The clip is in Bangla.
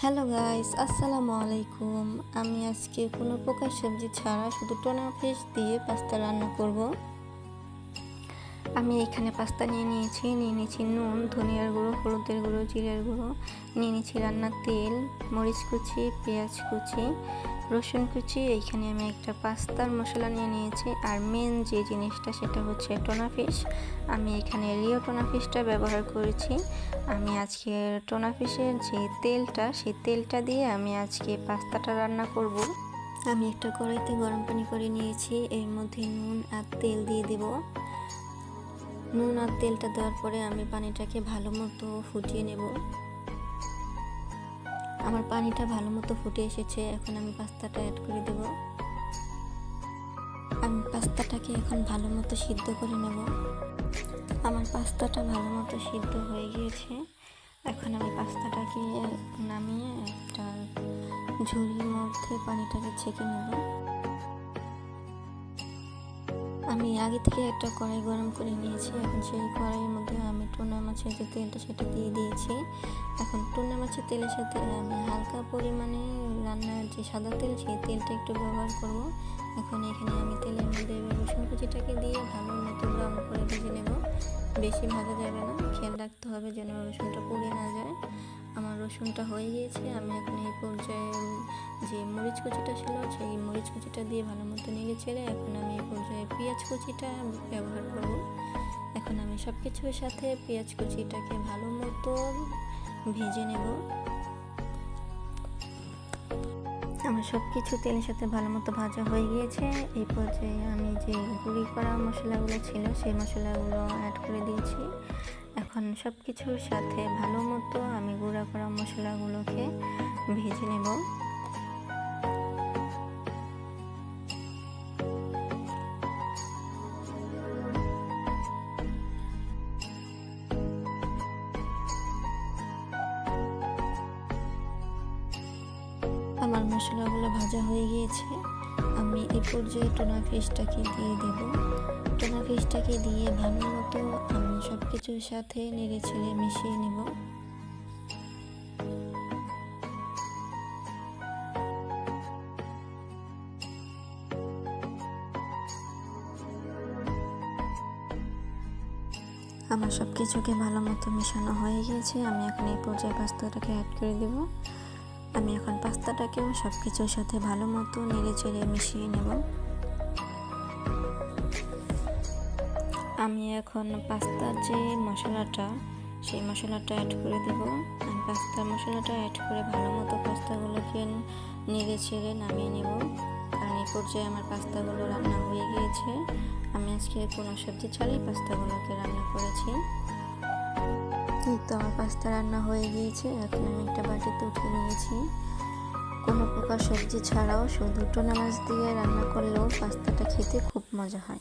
হ্যালো গাইস আসসালামু আলাইকুম আমি আজকে কোনো প্রকার সবজি ছাড়া শুধু টোনা ফিশ দিয়ে পাস্তা রান্না করব। আমি এখানে পাস্তা নিয়ে নিয়েছি নিয়ে নিয়েছি নুন, ধনিয়ার গুঁড়ো, হলুদের গুঁড়ো, জিরার গুঁড়ো, নিয়ে নিয়েছি রান্নার তেল, মরিচ কুচি, পেঁয়াজ কুচি, রসুন কুচি, এইখানে আমি একটা পাস্তার মশলা নিয়ে নিয়েছি। আর মেন যে জিনিসটা সেটা হচ্ছে টোনা ফিশ। আমি এখানে রিও টোনা ফিশটা ব্যবহার করেছি। আমি আজকে টোনা ফিশের যে তেলটা, সেই তেলটা দিয়ে আমি আজকে পাস্তাটা রান্না করব। আমি একটা কড়াইতে গরম পানি করে নিয়েছি। এর মধ্যে নুন আর তেল দিয়ে দেব। নুন আর তেলটা দেওয়ার পরে আমি পানিটাকে ভালো মতো ফুটিয়ে নেব। আমার পানিটা ভালো মতো ফুটে এসেছে, এখন আমি পাস্তাটা অ্যাড করে দেব। আমি পাস্তাটাকে এখন ভালো মতো সিদ্ধ করে নেব। আমার পাস্তাটা ভালো মতো সিদ্ধ হয়ে গিয়েছে। এখন আমি পাস্তাটাকে নামিয়ে একটা ঝুড়ির মধ্যে পানিটাকে ছেঁকে নেব। আমি আগে থেকে একটা কড়াই গরম করে নিয়েছি। এখন সেই কড়াইয়ের মধ্যে আমি টুনা মাছের যে তেলটা সেটা দিয়ে দিয়েছি। এখন টুনা মাছের তেলের সাথে আমি হালকা পরিমাণে রান্নার যে সাদা তেল, সেই তেলটা একটু ব্যবহার করব। এখন এখানে আমি তেলের মধ্যে রসুন কুচিটাকে দিয়ে ভালো মতো ব্রাউন করে নেব বেশি ভাজা যাবে না। খেয়াল রাখতে হবে যেন রসুনটা পুড়ে না যায়। আমার রসুনটা হয়ে গিয়েছে। আমি এখন এই পর্যায়ে যে মরিচ কুচিটা ছিল, সেই মরিচ কুচিটা দিয়ে ভালো মতো নেড়ে ছেড়ে এখন আমি এই পর্যায়ে পেঁয়াজ কুচিটা ব্যবহার করব। এখন আমি সব কিছুর সাথে পেঁয়াজ কুচিটাকে ভালো মতো ভেজে নেব। আমার সব কিছু তেলের সাথে ভালো মতো ভাজা হয়ে গিয়েছে। এই পর্যায়ে আমি যে গুঁড়ি করা মশলাগুলো ছিল, সেই মশলাগুলো অ্যাড করে দিয়েছি। এখন সব কিছুর সাথে ভালো মতো আমি গুঁড়া করা মশলাগুলোকে ভেজে নেব। আমার মশলাগুলো ভাজা হয়ে গিয়েছে। আমি এই পর্যায়ে টোনা ফিশটাকে দিয়ে দেব। টোনা ফিশটাকে দিয়ে ভালো মতো আমি সব কিছুর সাথে নেড়ে ছেড়ে মিশিয়ে নেব। আমার সব কিছুকে ভালো মতো মেশানো হয়ে গিয়েছে। আমি এখন এই পর্যায়ে পাস্তাটাকে অ্যাড করে দেবো। আমি এখন পাস্তাটাকেও সব কিছুর সাথে ভালো মতো নেড়ে চেড়ে মিশিয়ে নেব। আমি এখন পাস্তার যে মশলাটা, সেই মশলাটা অ্যাড করে দেব। আমি পাস্তার মশলাটা অ্যাড করে ভালো মতো পাস্তাগুলোকে নেড়ে ছেড়ে নামিয়ে নেব। কারণ এই পর্যায়ে আমার পাস্তাগুলো রান্না হয়ে গিয়েছে। আমি আজকে কোনো সবজি ছাড়াই পাস্তাগুলোকে রান্না করেছি। তো আমার পাস্তা রান্না হয়ে গিয়েছে। এখন আমি একটা বাটিতে উঠিয়ে নিয়েছি। কোনো প্রকার সবজি ছাড়াও শুধু টোনা মাছ দিয়ে রান্না করলেও পাস্তাটা খেতে খুব মজা হয়।